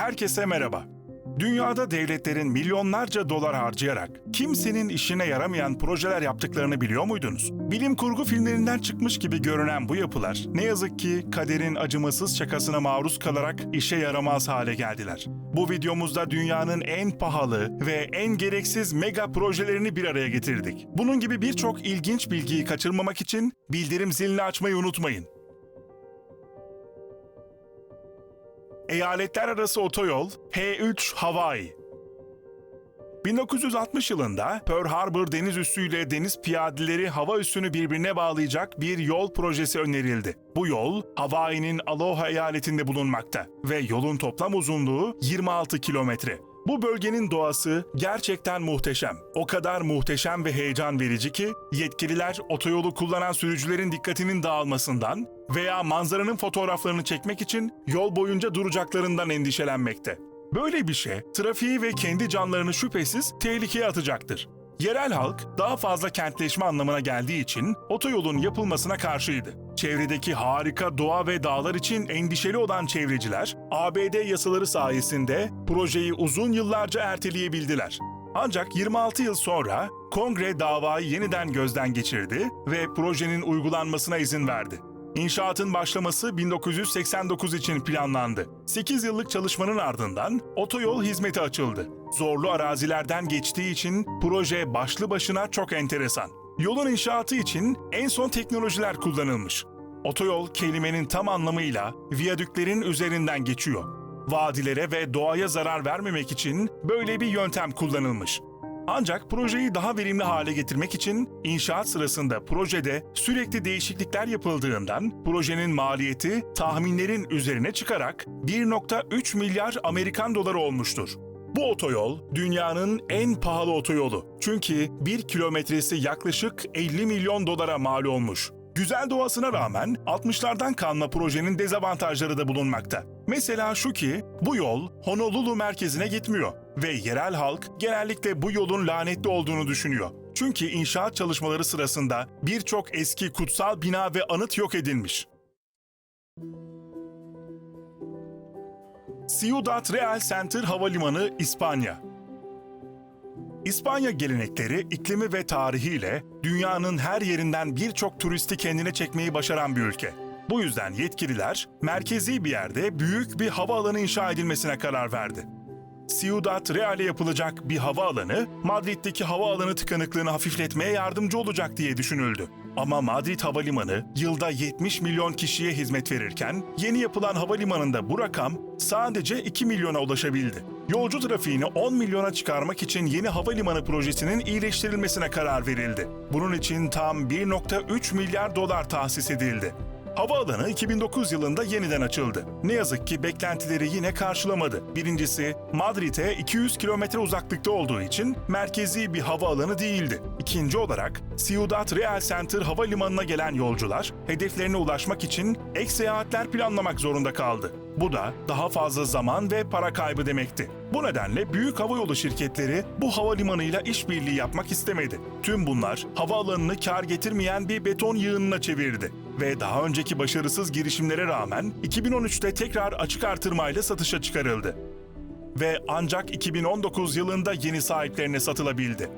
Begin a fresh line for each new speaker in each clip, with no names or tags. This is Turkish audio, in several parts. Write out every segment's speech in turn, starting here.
Herkese merhaba. Dünyada devletlerin milyonlarca dolar harcayarak kimsenin işine yaramayan projeler yaptıklarını biliyor muydunuz? Bilim kurgu filmlerinden çıkmış gibi görünen bu yapılar ne yazık ki kaderin acımasız şakasına maruz kalarak işe yaramaz hale geldiler. Bu videomuzda dünyanın en pahalı ve en gereksiz mega projelerini bir araya getirdik. Bunun gibi birçok ilginç bilgiyi kaçırmamak için bildirim zilini açmayı unutmayın. Eyaletler arası otoyol H3 Hawaii 1960 yılında Pearl Harbor deniz üssüyle deniz piyadeleri hava üssünü birbirine bağlayacak bir yol projesi önerildi. Bu yol Hawaii'nin Aloha eyaletinde bulunmakta ve yolun toplam uzunluğu 26 kilometre. Bu bölgenin doğası gerçekten muhteşem. O kadar muhteşem ve heyecan verici ki yetkililer otoyolu kullanan sürücülerin dikkatinin dağılmasından veya manzaranın fotoğraflarını çekmek için yol boyunca duracaklarından endişelenmekte. Böyle bir şey trafiği ve kendi canlarını şüphesiz tehlikeye atacaktır. Yerel halk daha fazla kentleşme anlamına geldiği için otoyolun yapılmasına karşıydı. Çevredeki harika doğa ve dağlar için endişeli olan çevreciler, ABD yasaları sayesinde projeyi uzun yıllarca erteleyebildiler. Ancak 26 yıl sonra kongre davayı yeniden gözden geçirdi ve projenin uygulanmasına izin verdi. İnşaatın başlaması 1989 için planlandı. 8 yıllık çalışmanın ardından otoyol hizmete açıldı. Zorlu arazilerden geçtiği için proje başlı başına çok enteresan. Yolun inşaatı için en son teknolojiler kullanılmış. Otoyol kelimenin tam anlamıyla viyadüklerin üzerinden geçiyor. Vadilere ve doğaya zarar vermemek için böyle bir yöntem kullanılmış. Ancak projeyi daha verimli hale getirmek için inşaat sırasında projede sürekli değişiklikler yapıldığından projenin maliyeti tahminlerin üzerine çıkarak 1.3 milyar Amerikan doları olmuştur. Bu otoyol dünyanın en pahalı otoyolu. Çünkü 1 kilometresi yaklaşık 50 milyon dolara mal olmuş. Güzel doğasına rağmen 60'lardan kalma projenin dezavantajları da bulunmakta. Mesela şu ki bu yol Honolulu merkezine gitmiyor ve yerel halk genellikle bu yolun lanetli olduğunu düşünüyor. Çünkü inşaat çalışmaları sırasında birçok eski kutsal bina ve anıt yok edilmiş. Ciudad Real Center Havalimanı, İspanya İspanya gelenekleri, iklimi ve tarihiyle dünyanın her yerinden birçok turisti kendine çekmeyi başaran bir ülke. Bu yüzden yetkililer merkezi bir yerde büyük bir havaalanı inşa edilmesine karar verdi. Ciudad Real'e yapılacak bir havaalanı, Madrid'deki havaalanı tıkanıklığını hafifletmeye yardımcı olacak diye düşünüldü. Ama Madrid Havalimanı yılda 70 milyon kişiye hizmet verirken yeni yapılan havalimanında bu rakam sadece 2 milyona ulaşabildi. Yolcu trafiğini 10 milyona çıkarmak için yeni havalimanı projesinin iyileştirilmesine karar verildi. Bunun için tam 1.3 milyar dolar tahsis edildi. Havaalanı 2009 yılında yeniden açıldı. Ne yazık ki beklentileri yine karşılamadı. Birincisi, Madrid'e 200 kilometre uzaklıkta olduğu için merkezi bir havaalanı değildi. İkinci olarak, Ciudad Real Center havalimanına gelen yolcular, hedeflerine ulaşmak için ek seyahatler planlamak zorunda kaldı. Bu da daha fazla zaman ve para kaybı demekti. Bu nedenle büyük havayolu şirketleri bu havalimanıyla işbirliği yapmak istemedi. Tüm bunlar havaalanını kar getirmeyen bir beton yığınına çevirdi ve daha önceki başarısız girişimlere rağmen 2013'te tekrar açık artırmayla satışa çıkarıldı. Ve ancak 2019 yılında yeni sahiplerine satılabildi.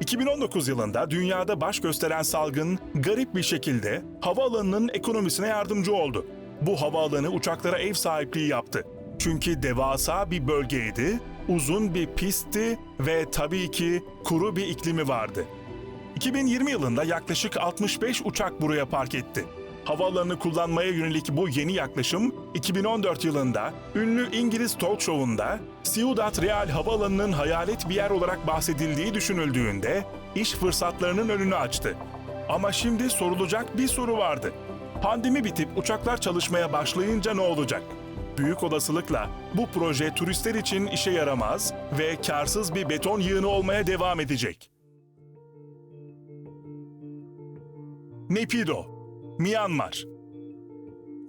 2019 yılında dünyada baş gösteren salgın garip bir şekilde havaalanının ekonomisine yardımcı oldu. Bu havaalanı uçaklara ev sahipliği yaptı. Çünkü devasa bir bölgeydi, uzun bir pistti ve tabii ki kuru bir iklimi vardı. 2020 yılında yaklaşık 65 uçak buraya park etti. Havaalanını kullanmaya yönelik bu yeni yaklaşım 2014 yılında ünlü İngiliz talk show'unda Ciudad Real Havaalanı'nın hayalet bir yer olarak bahsedildiği düşünüldüğünde iş fırsatlarının önünü açtı. Ama şimdi sorulacak bir soru vardı. Pandemi bitip uçaklar çalışmaya başlayınca ne olacak? Büyük olasılıkla bu proje turistler için işe yaramaz ve karsız bir beton yığını olmaya devam edecek. Nepido, Myanmar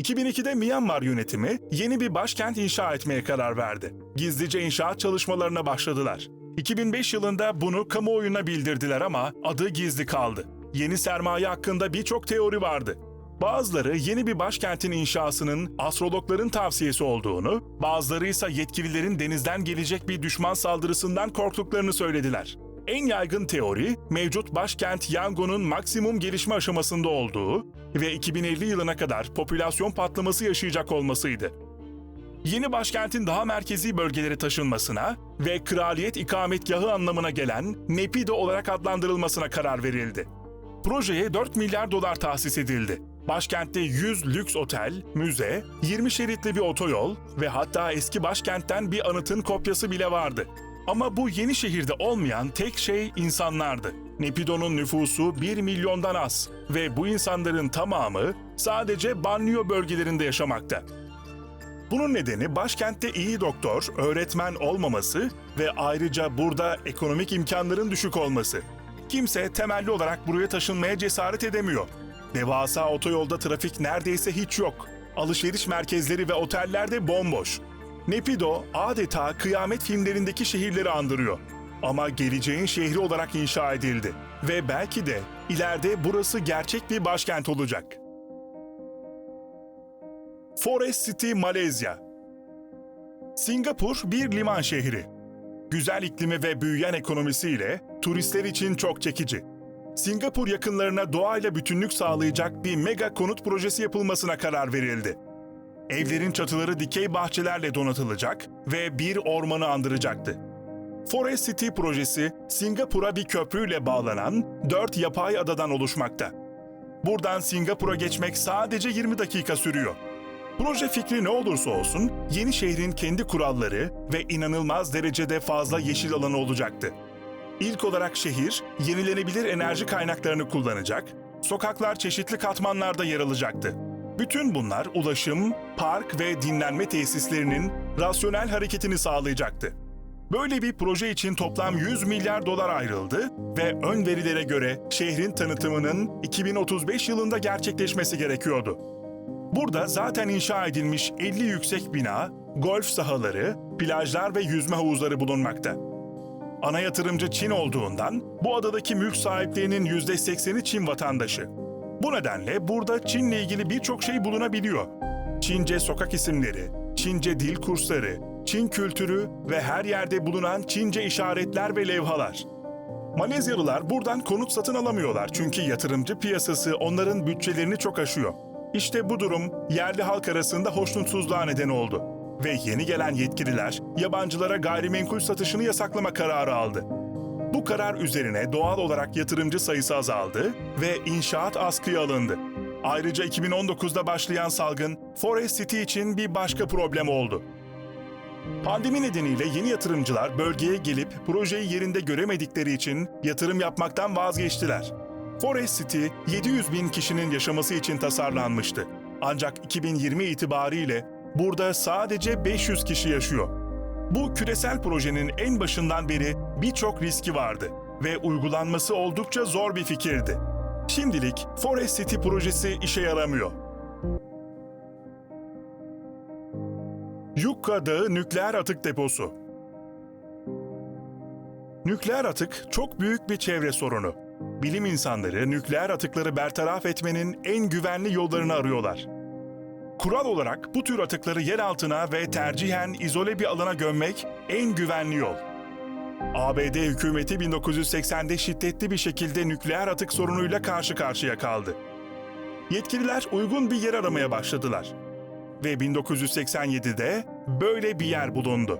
2002'de Myanmar yönetimi yeni bir başkent inşa etmeye karar verdi. Gizlice inşaat çalışmalarına başladılar. 2005 yılında bunu kamuoyuna bildirdiler ama adı gizli kaldı. Yeni sermaye hakkında birçok teori vardı. Bazıları yeni bir başkentin inşasının astrologların tavsiyesi olduğunu, bazıları ise yetkililerin denizden gelecek bir düşman saldırısından korktuklarını söylediler. En yaygın teori, mevcut başkent Yangon'un maksimum gelişme aşamasında olduğu ve 2050 yılına kadar popülasyon patlaması yaşayacak olmasıydı. Yeni başkentin daha merkezi bölgelere taşınmasına ve kraliyet ikametgahı anlamına gelen Nepido olarak adlandırılmasına karar verildi. Projeye 4 milyar dolar tahsis edildi. Başkentte 100 lüks otel, müze, 20 şeritli bir otoyol ve hatta eski başkentten bir anıtın kopyası bile vardı. Ama bu yeni şehirde olmayan tek şey insanlardı. Nepido'nun nüfusu 1 milyondan az ve bu insanların tamamı sadece banliyö bölgelerinde yaşamakta. Bunun nedeni başkentte iyi doktor, öğretmen olmaması ve ayrıca burada ekonomik imkanların düşük olması. Kimse temelli olarak buraya taşınmaya cesaret edemiyor. Devasa otoyolda trafik neredeyse hiç yok. Alışveriş merkezleri ve oteller de bomboş. Nepido adeta kıyamet filmlerindeki şehirleri andırıyor. Ama geleceğin şehri olarak inşa edildi. Ve belki de ileride burası gerçek bir başkent olacak. Forest City, Malezya. Singapur bir liman şehri. Güzel iklimi ve büyüyen ekonomisiyle turistler için çok çekici. Singapur yakınlarına doğayla bütünlük sağlayacak bir mega konut projesi yapılmasına karar verildi. Evlerin çatıları dikey bahçelerle donatılacak ve bir ormanı andıracaktı. Forest City projesi Singapur'a bir köprüyle bağlanan dört yapay adadan oluşmakta. Buradan Singapur'a geçmek sadece 20 dakika sürüyor. Proje fikri ne olursa olsun yeni şehrin kendi kuralları ve inanılmaz derecede fazla yeşil alanı olacaktı. İlk olarak şehir yenilenebilir enerji kaynaklarını kullanacak, sokaklar çeşitli katmanlarda yer alacaktı. Bütün bunlar ulaşım, park ve dinlenme tesislerinin rasyonel hareketini sağlayacaktı. Böyle bir proje için toplam 100 milyar dolar ayrıldı ve ön verilere göre şehrin tanıtımının 2035 yılında gerçekleşmesi gerekiyordu. Burada zaten inşa edilmiş 50 yüksek bina, golf sahaları, plajlar ve yüzme havuzları bulunmakta. Ana yatırımcı Çin olduğundan bu adadaki mülk sahiplerinin %80'i Çin vatandaşı. Bu nedenle burada Çin'le ilgili birçok şey bulunabiliyor. Çince sokak isimleri, Çince dil kursları, Çin kültürü ve her yerde bulunan Çince işaretler ve levhalar. Malezyalılar buradan konut satın alamıyorlar çünkü yatırımcı piyasası onların bütçelerini çok aşıyor. İşte bu durum yerli halk arasında hoşnutsuzluğa neden oldu ve yeni gelen yetkililer yabancılara gayrimenkul satışını yasaklama kararı aldı. Bu karar üzerine doğal olarak yatırımcı sayısı azaldı ve inşaat askıya alındı. Ayrıca 2019'da başlayan salgın Forest City için bir başka problem oldu. Pandemi nedeniyle yeni yatırımcılar bölgeye gelip projeyi yerinde göremedikleri için yatırım yapmaktan vazgeçtiler. Forest City 700 bin kişinin yaşaması için tasarlanmıştı. Ancak 2020 itibariyle burada sadece 500 kişi yaşıyor. Bu küresel projenin en başından beri birçok riski vardı ve uygulanması oldukça zor bir fikirdi. Şimdilik Forest City projesi işe yaramıyor. Yukka Dağı Nükleer Atık Deposu Nükleer atık çok büyük bir çevre sorunu. Bilim insanları nükleer atıkları bertaraf etmenin en güvenli yollarını arıyorlar. Kural olarak bu tür atıkları yer altına ve tercihen izole bir alana gömmek en güvenli yol. ABD hükümeti 1980'de şiddetli bir şekilde nükleer atık sorunuyla karşı karşıya kaldı. Yetkililer uygun bir yer aramaya başladılar ve 1987'de böyle bir yer bulundu.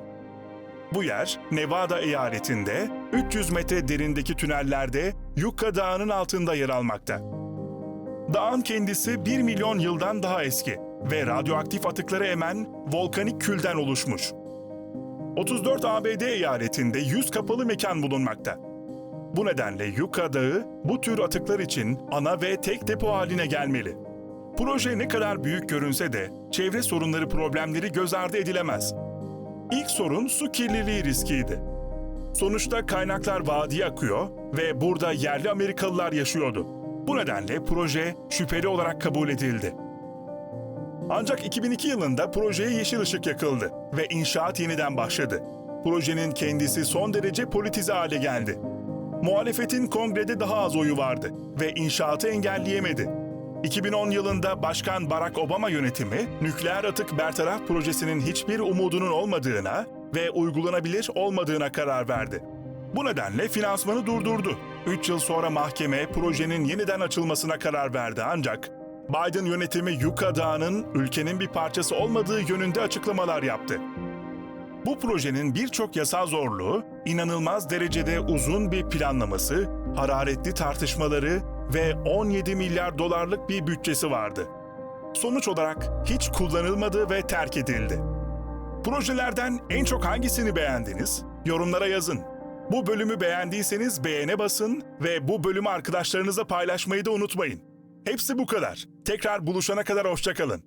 Bu yer Nevada eyaletinde 300 metre derindeki tünellerde Yucca Dağı'nın altında yer almakta. Dağın kendisi 1 milyon yıldan daha eski ve radyoaktif atıkları emen volkanik külden oluşmuş. 34 ABD eyaletinde 100 kapalı mekan bulunmakta. Bu nedenle Yucca Dağı bu tür atıklar için ana ve tek depo haline gelmeli. Proje ne kadar büyük görünse de çevre sorunları problemleri göz ardı edilemez. İlk sorun su kirliliği riskiydi. Sonuçta kaynaklar vadiye akıyor ve burada yerli Amerikalılar yaşıyordu. Bu nedenle proje şüpheli olarak kabul edildi. Ancak 2002 yılında projeye yeşil ışık yakıldı ve inşaat yeniden başladı. Projenin kendisi son derece politize hale geldi. Muhalefetin kongrede daha az oyu vardı ve inşaatı engelleyemedi. 2010 yılında Başkan Barack Obama yönetimi nükleer atık bertaraf projesinin hiçbir umudunun olmadığına ve uygulanabilir olmadığına karar verdi. Bu nedenle finansmanı durdurdu. 3 yıl sonra mahkeme projenin yeniden açılmasına karar verdi ancak Biden yönetimi Yucca Dağı'nın ülkenin bir parçası olmadığı yönünde açıklamalar yaptı. Bu projenin birçok yasal zorluğu, inanılmaz derecede uzun bir planlaması, hararetli tartışmaları ve 17 milyar dolarlık bir bütçesi vardı. Sonuç olarak hiç kullanılmadı ve terk edildi. Projelerden en çok hangisini beğendiniz? Yorumlara yazın. Bu bölümü beğendiyseniz beğene basın ve bu bölümü arkadaşlarınızla paylaşmayı da unutmayın. Hepsi bu kadar. Tekrar buluşana kadar hoşçakalın.